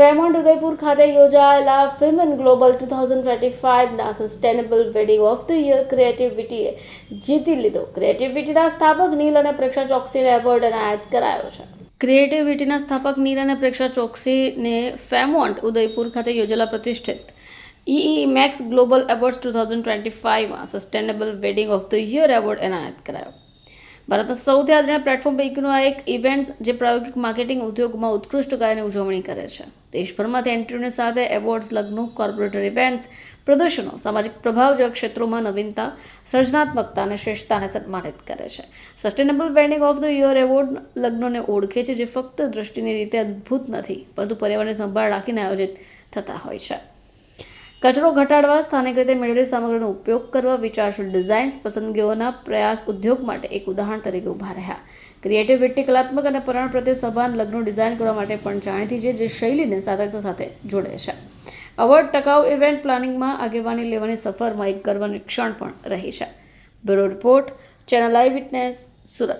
ફેમોન્ટ ઉદયપુર ખાતે યોજાયેલા ફિમન global two thousand twenty ફાઇવના sustainable wedding of the year ક્રિએટિવિટીએ જીતી લીધો. ક્રિએટિવિટીના સ્થાપક નીલ અને પ્રેક્ષા ચોકસીને એવોર્ડ એનાયત કરાયો છે. ક્રિએટિવિટીના સ્થાપક નીલ અને પ્રેક્ષા ચોકસીને ફેમોન્ટ ઉદયપુર ખાતે યોજેલા પ્રતિષ્ઠિત E max global awards two thousand twenty ફાઇવમાં sustainable wedding of the year award એનાયત કરાયો. ભારતના સૌથી આદરણીય પ્લેટફોર્મ પૈકીનું આ એક ઇવેન્ટ જે પ્રાયોગિક માર્કેટિંગ ઉદ્યોગમાં ઉત્કૃષ્ટ કાર્યની ઉજવણી કરે છે. દેશભરમાંથી એન્ટ્રીઓની સાથે એવોર્ડ્સ, લગ્નો, કોર્પોરેટર ઇવેન્ટ્સ, પ્રદર્શનો, સામાજિક પ્રભાવ જેવા ક્ષેત્રોમાં નવીનતા, સર્જનાત્મકતા અને શ્રેષ્ઠતાને સન્માનિત કરે છે. Sustainable wedding of the year award લગ્નોને ઓળખે છે જે ફક્ત દૃષ્ટિની રીતે અદ્ભુત નથી, પરંતુ પર્યાવરણની સંભાળ રાખીને આયોજિત થતા હોય છે. કચરો ઘટાડવા, સ્થાનિક રીતે મેળવેલી સામગ્રીનો ઉપયોગ કરવા, વિચારશીલ ડિઝાઇન્સ, પસંદગીઓના પ્રયાસ ઉદ્યોગ માટે એક ઉદાહરણ તરીકે ઊભા રહ્યા. ક્રિએટિવિટી કલાત્મક અને પર્યાવરણ પ્રત્યે સભાન લગ્નો ડિઝાઇન કરવા માટે પણ જાણીતી છે જે શૈલીને સાધકતા સાથે જોડે છે. અવોર્ડ, ટકાઉ ઇવેન્ટ પ્લાનિંગમાં આગેવાની લેવાની સફરમાં એક ગર્વની ક્ષણ પણ રહી છે. Bureau report, channel eye witness, Surat.